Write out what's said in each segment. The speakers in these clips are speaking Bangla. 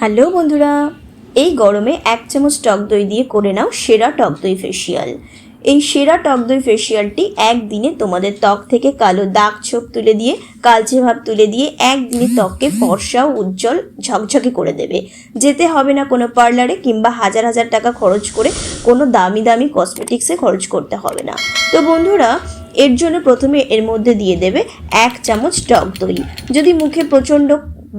হ্যালো বন্ধুরা, এই গরমে এক চামচ টক দই দিয়ে করে নাও সেরা টক দই ফেসিয়াল এই সেরা টক দই ফেসিয়ালটি একদিনে তোমাদের ত্বক থেকে কালো দাগ ছোপ তুলে দিয়ে, কালচে ভাব তুলে দিয়ে একদিনে ত্বককে ফর্সা উজ্জ্বল ঝকঝকে করে দেবে। যেতে হবে না কোনো পার্লারে কিংবা হাজার হাজার টাকা খরচ করে কোনো দামি দামি কসমেটিক্সে খরচ করতে হবে না। তো বন্ধুরা, এর জন্য প্রথমে এর মধ্যে দিয়ে দেবে এক চামচ টক দই। যদি মুখে প্রচণ্ড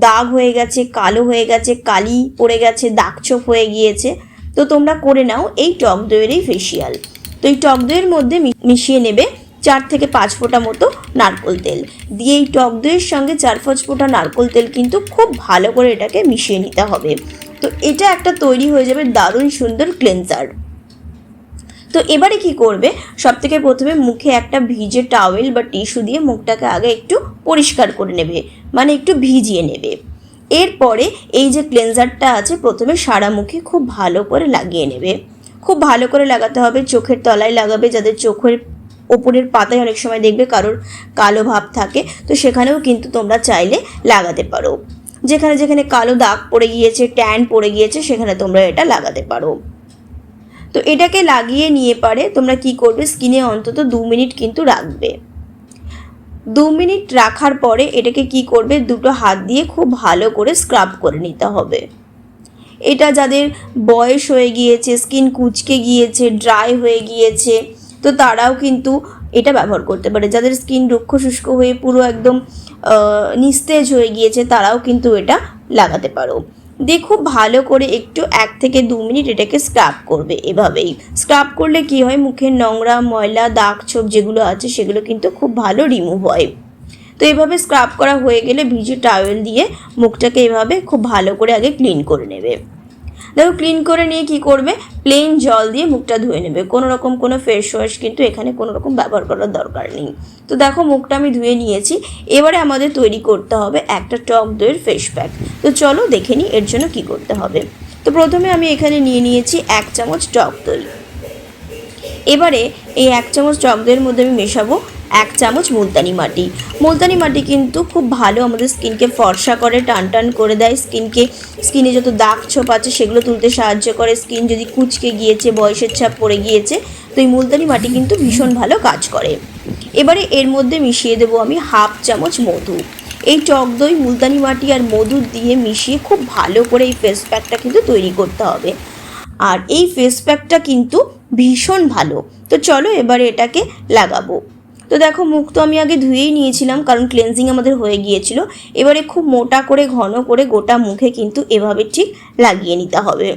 দাগ হয়ে গেছে, কালো হয়ে গেছে, কালি পড়ে গেছে দাগ ছোপ হয়ে গিয়েছে। তো তোমরা করে নাও এই টক দইয়ের এই ফেসিয়াল তো এই টক দইয়ের মধ্যে মিশিয়ে নেবে চার থেকে পাঁচ ফোঁটা মতো নারকোল তেল। দিয়ে এই টক দইয়ের সঙ্গে চার পাঁচ ফোঁটা নারকোল তেল কিন্তু খুব ভালো করে এটাকে মিশিয়ে নিতে হবে। তো এটা একটা তৈরি হয়ে যাবে দারুণ সুন্দর ক্লেন্সার তো এবারে কি করবে? সব থেকে প্রথমে মুখে একটা ভিজে টাওয়েল বা টিস্যু দিয়ে মুখটাকে আগে একটু পরিষ্কার করে নেবে মানে একটু ভিজিয়ে নেবে। এরপরে এই যে ক্লেনজারটা আছে, প্রথমে সারা মুখে খুব ভালো করে লাগিয়ে নেবে। খুব ভালো করে লাগাতে হবে, চোখের তলায় লাগাবে যাদের চোখের ওপরের পাতায় অনেক সময় দেখবে কারোর কালো ভাব থাকে, তো সেখানেও কিন্তু তোমরা চাইলে লাগাতে পারো। যেখানে যেখানে কালো দাগ পড়ে গিয়েছে ট্যান পড়ে গিয়েছে, সেখানে তোমরা এটা লাগাতে পারো। তো এটাকে লাগিয়ে নিয়ে পারে তোমরা কি করবে? স্কিনে অন্তত দু মিনিট কিন্তু রাখবে। দু মিনিট রাখার পরে এটাকে কি করবে? দুটো হাত দিয়ে খুব ভালো করে স্ক্রাব করে নিতে হবে। এটা যাদের বয়স হয়ে গিয়েছে স্কিন কুচকে গিয়েছে ড্রাই হয়ে গিয়েছে, তো তারাও কিন্তু এটা ব্যবহার করতে পারে। যাদের স্কিন রুক্ষ শুষ্ক হয়ে পুরো একদম নিস্তেজ হয়ে গিয়েছে, তারাও কিন্তু এটা লাগাতে পারো। দিয়ে খুব ভালো করে একটু এক থেকে দু মিনিট এটাকে স্ক্রাব করবে এভাবেই। স্ক্রাব করলে কি হয়? মুখের নোংরা, ময়লা, দাগ ছোপ যেগুলো আছে সেগুলো কিন্তু খুব ভালো রিমুভ হয়। তো এভাবে স্ক্রাব করা হয়ে গেলে ভিজে টাওয়েল দিয়ে মুখটাকে এভাবে খুব ভালো করে আগে ক্লিন করে নেবে। দেখো ক্লিন করে নিয়ে কি করবে? প্লেন জল দিয়ে মুখটা ধুয়ে নেবে। কোনো রকম কোনো ফেস ওয়াশ কিন্তু এখানে কোনো রকম ব্যবহার করার দরকার নেই। তো দেখো, মুখটা আমি ধুয়ে নিয়েছি। এবারে আমাদের তৈরি করতে হবে একটা টক দইয়ের ফেস প্যাক তো চলো দেখে নিই এর জন্য কি করতে হবে। তো প্রথমে আমি এখানে নিয়ে নিয়েছি এক চামচ টক দই। এবারে এই এক চামচ টক দইয়ের মধ্যে আমি মেশাবো এক চামচ মুলতানি মাটি। মুলতানি মাটি কিন্তু খুব ভালো আমাদের স্কিনকে ফর্সা করে টান টান করে দেয়। স্কিনকে, স্কিনে যত দাগ ছোপ আছে সেগুলো তুলতে সাহায্য করে। স্কিন যদি কুচকে গিয়েছে, বয়সের ছাপ পড়ে গিয়েছে, তো এই মুলতানি মাটি কিন্তু ভীষণ ভালো কাজ করে। এবারে এর মধ্যে মিশিয়ে দেবো আমি হাফ চামচ মধু। এই টক দই, মুলতানি মাটি আর মধু দিয়ে মিশিয়ে খুব ভালো করে এই ফেস প্যাকটা কিন্তু তৈরি করতে হবে। আর এই ফেস প্যাকটা কিন্তু ভীষণ ভালো। তো চলো এবারে এটাকে লাগাবো। তো দেখো, মুখ তো আমি আগে ধুয়েই নিয়েছিলাম, কারণ ক্লেনজিং আমাদের হয়ে গিয়েছিল। এবারে খুব মোটা করে, ঘন করে গোটা মুখে কিন্তু এভাবে ঠিক লাগিয়ে নিতে হবে।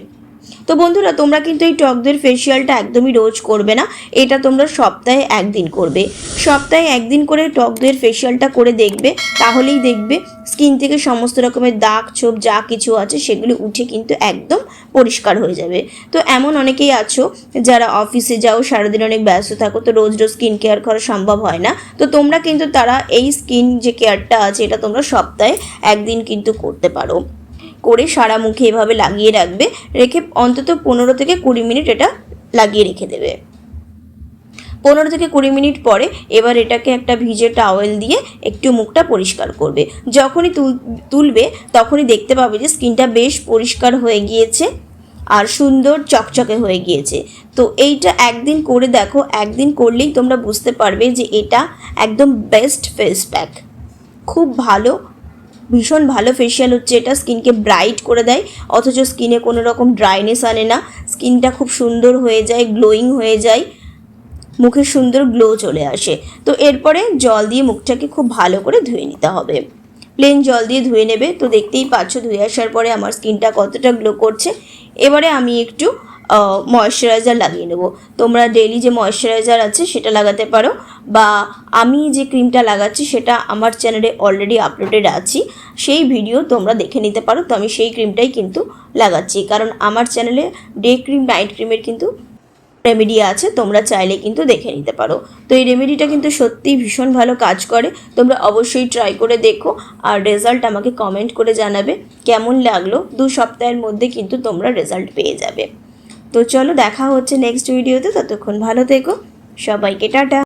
তো বন্ধুরা, তোমরা কিন্তু এই টক দইয়ের ফেসিয়ালটা একদমই রোজ করবে না। এটা তোমরা সপ্তাহে একদিন করবে। সপ্তাহে একদিন করে টক দইয়ের ফেসিয়ালটা করে দেখবে, তাহলেই দেখবে স্কিন থেকে সমস্ত রকমের দাগ, ছোপ, যা কিছু আছে, সেগুলো উঠে কিন্তু একদম পরিষ্কার হয়ে যাবে। তো এমন অনেকেই আছো যারা অফিসে যাও, সারাদিন অনেক ব্যস্ত থাকো, তো রোজ রোজ স্কিন কেয়ার করা সম্ভব হয় না। তো তোমরা কিন্তু তারা এই স্কিন যে কেয়ারটা আছে, এটা তোমরা সপ্তাহে একদিন কিন্তু করতে পারো। করে সারা মুখে এভাবে লাগিয়ে রাখবে, রেখে অন্তত পনেরো থেকে কুড়ি মিনিট এটা লাগিয়ে রেখে দেবে। পনেরো থেকে কুড়ি মিনিট পরে এবার এটাকে একটা ভিজে টাওয়েল দিয়ে একটু মুখটা পরিষ্কার করবে। যখনই তুল, তুলবে তখনই দেখতে পাবে যে স্কিনটা বেশ পরিষ্কার হয়ে গিয়েছে আর সুন্দর চকচকে হয়ে গিয়েছে। তো এইটা একদিন করে দেখো, একদিন করলেই তোমরা বুঝতে পারবে যে এটা একদম বেস্ট ফেস প্যাক খুব ভালো ভীষণ ভালো ফেশিয়াল হচ্ছে, এটা স্কিনকে ব্রাইট করে দেয়, অথচ স্কিনে কোনো রকম ড্রাইনেস আনে না। স্কিনটা খুব সুন্দর হয়ে যায় গ্লোয়িং হয়ে যায়, মুখে সুন্দর গ্লো চলে আসে। তো এরপরে জল দিয়ে মুখটাকে খুব ভালো করে ধুয়ে নিতে হবে। প্লেন জল দিয়ে ধুয়ে নেবে, তো দেখতেই পাচ্ছ ধুয়ে আসার পরে আমার স্কিনটা কতটা গ্লো করছে। এবারে আমি একটু ময়শ্চারাইজার লাগিয়ে নেব। তোমরা ডেলি যে ময়শ্চারাইজার আছে সেটা লাগাতে পারো বা আমি যে ক্রিমটা লাগাচ্ছি সেটা আমার চ্যানেলে অলরেডি আপলোডেড আছি, সেই ভিডিও তোমরা দেখে নিতে পারো। তো আমি সেই ক্রিমটাই কিন্তু লাগাচ্ছি। কারণ আমার চ্যানেলে ডে ক্রিম নাইট ক্রিমের কিন্তু রেমেডি আছে, তোমরা চাইলে কিন্তু দেখে নিতে পারো। তো এই রেমেডিটা কিন্তু সত্যিই ভীষণ ভালো কাজ করে। তোমরা অবশ্যই ট্রাই করে দেখো আর রেজাল্ট আমাকে কমেন্ট করে জানাবে। কেমন লাগল? দু সপ্তাহের মধ্যে কিন্তু তোমরা রেজাল্ট পেয়ে যাবে। তো চলো দেখা হচ্ছে নেক্সট ভিডিওতে ততক্ষণ ভালো থেকো সবাইকে টাটা।